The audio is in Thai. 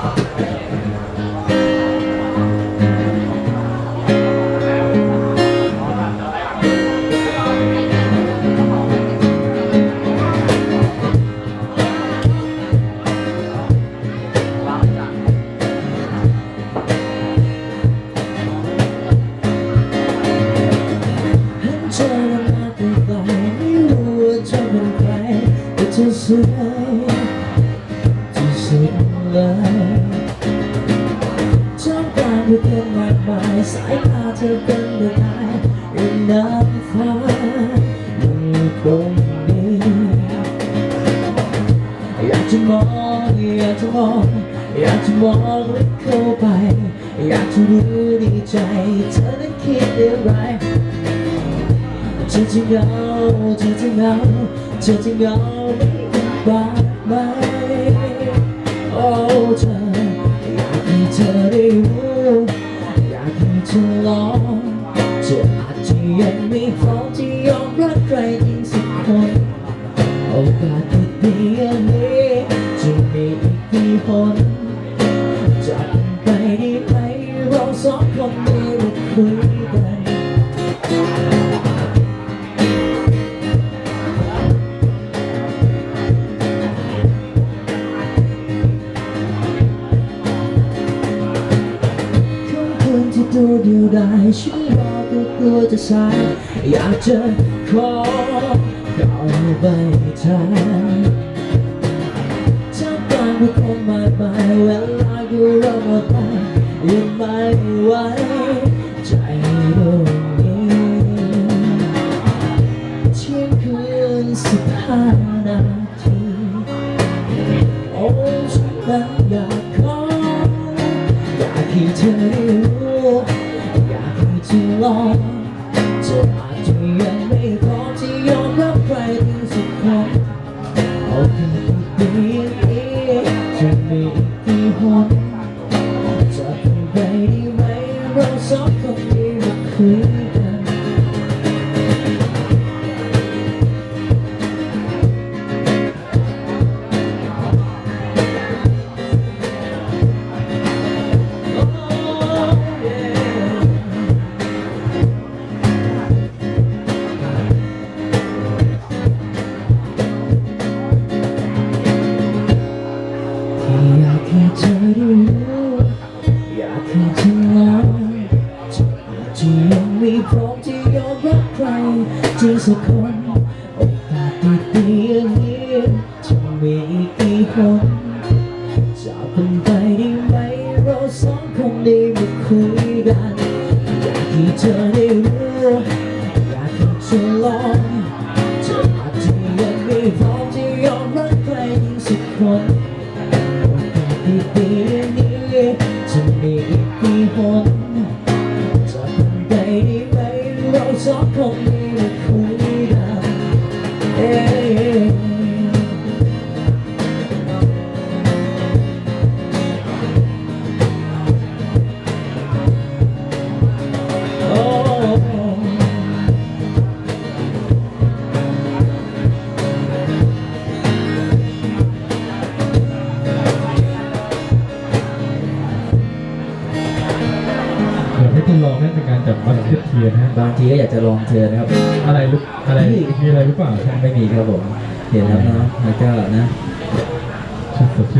เห็นเธอ ลไม่รู้ว่าเธอเป็นใครแต่เธอสวยที่สุดเลยชอบการที่เต้นมากมายสายตาเธอเป็นประกายอย่างน้ำฟ้าอยู่ตรงนี้อยากจะมองอยากจะมองอยากจะมองลึกเข้าไป อยากจะรู้ดีใจ เธอนั้นคิดอะไรเธอจะเหงาเธอจะเหงาเธอจะเหงาไม่เป็นบ้างไหม ยังไม่พร้อมที่ยอมรักใครยิ่งสักคนโอกาสดีๆอย่างนี้จะมีอีกกี่คนจะไปได้ไหมเราสองคนได้มาคุยกันค่ำคืนที่ตัวเดียวได้ฉันรอ ก็กลัวจะสายอยากจะขอเข้าไปแทนถ้าการเป็นคนมากมายเวลาอยู่เราหมดไปยังไม่ไหวใจดวงนี้เที่ยงคืนสิบห้านาทีโอ้ฉันนั้นอยากขออยากให้เธอ จะยังไม่พร้อมที่ยอมรับใครเป็นสักคนเอาแค่พูดดีนี้จะมีอีกกี่คน ที่เธอได้รู้อยากให้เธอลองจะอาจจะยังไม่พร้อมที่ยอมรับใครที่สักคนโอกาสดีๆอย่างนี้จะมีกี่คนจะเป็นไปได้ไหมเราสองคนได้มาคุยกันอยากให้เธอได้รู้อยากให้เธอลอง เราสอง ลองให้เป็นการจับบัตรเทียนนะฮะบางทีก็อยากจะลองเธอนะครับ อะไรหรืออะไรมีอะไรหรือเปล่า ไม่มีครับผม เห็นแล้วเนาะแล้วก็นะ สดชื่น